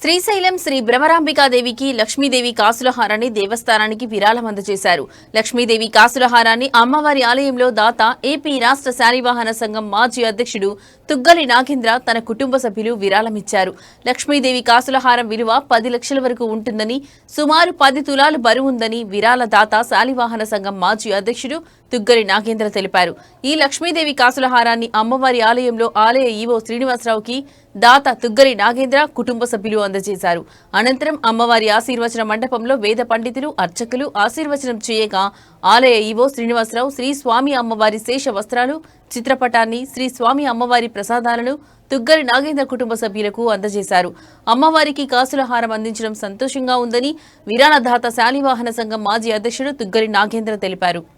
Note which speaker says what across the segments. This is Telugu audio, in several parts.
Speaker 1: శ్రీశైలం శ్రీ భ్రమరాంబికాదేవికి లక్ష్మీదేవి కాసులహారాన్ని దేవస్థానానికి విరాళం అందజేశారు. లక్ష్మీదేవి కాసులహారాన్ని అమ్మవారి ఆలయంలో దాత ఏపీ రాష్ట్ర శారీవాహన సంఘం మాజీ అధ్యక్షుడు తుగ్గలి నాగేంద్ర తన కుటుంబ సభ్యులు విరాళమిచ్చారు. లక్ష్మీదేవి కాసులహారం విలువ పది లక్షల వరకు ఉంటుందని సుమారు పది తులాలు బరువుందని విరాళ దాత శాలివాహన సంఘం మాజీ అధ్యక్షుడు తుగ్గలి నాగేంద్ర తెలిపారు. ఈ లక్ష్మీదేవి కాసులహారాన్ని అమ్మవారి ఆలయంలో ఆలయ ఈవో శ్రీనివాసరావుకి దాత తుగ్గరి నాగేంద్ర కుటుంబ సభ్యులు అందజేశారు. అనంతరం అమ్మవారి ఆశీర్వచన మండపంలో వేద పండితులు అర్చకులు ఆశీర్వచనం చేయగా ఆలయ ఈవో శ్రీనివాసరావు శ్రీ స్వామి అమ్మవారి శేష వస్త్రాలు చిత్రపటాన్ని శ్రీ స్వామి అమ్మవారి ప్రసాదాలను తుగ్గరి నాగేంద్ర కుటుంబ సభ్యులకు అందజేశారు. అమ్మవారికి కాసుల హారం అందించడం సంతోషంగా ఉందని విరాళదాత శాలివాహన సంఘం మాజీ అధ్యక్షుడు తుగ్గరి నాగేంద్ర తెలిపారు.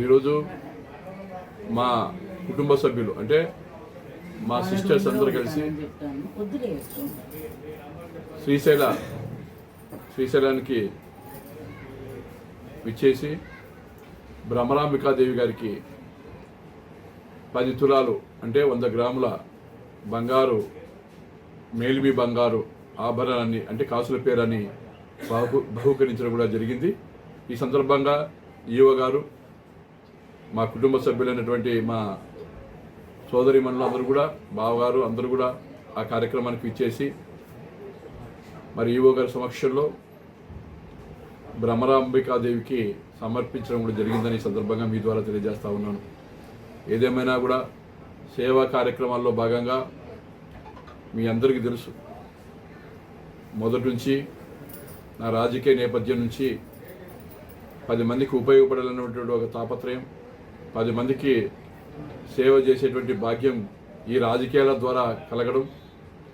Speaker 2: ఈరోజు మా కుటుంబ సభ్యులు అంటే మా సిస్టర్స్ అందరూ కలిసి శ్రీశైల శ్రీశైలానికి విచ్చేసి భ్రమరాంబికాదేవి గారికి పది తులాలు అంటే వంద గ్రాముల బంగారు మేలిమి బంగారు ఆభరణాన్ని అంటే కాసుల పేరని బహు బహుకరించడం కూడా జరిగింది. ఈ సందర్భంగా ఈవ గారు మా కుటుంబ సభ్యులైనటువంటి మా సోదరి అందరూ కూడా బావగారు అందరూ కూడా ఆ కార్యక్రమానికి ఇచ్చేసి మరి ఈవో గారి సమక్షంలో భ్రమరాంబికాదేవికి సమర్పించడం కూడా జరిగిందని ఈ సందర్భంగా మీ ద్వారా తెలియజేస్తా ఉన్నాను. ఏదేమైనా కూడా సేవా కార్యక్రమాల్లో భాగంగా మీ అందరికీ తెలుసు. మొదటి నుంచి నా రాజకీయ నేపథ్యం నుంచి పది మందికి ఉపయోగపడాలన్నటువంటి ఒక తాపత్రయం పది మందికి సేవ చేసేటువంటి భాగ్యం ఈ రాజకీయాల ద్వారా కలగడం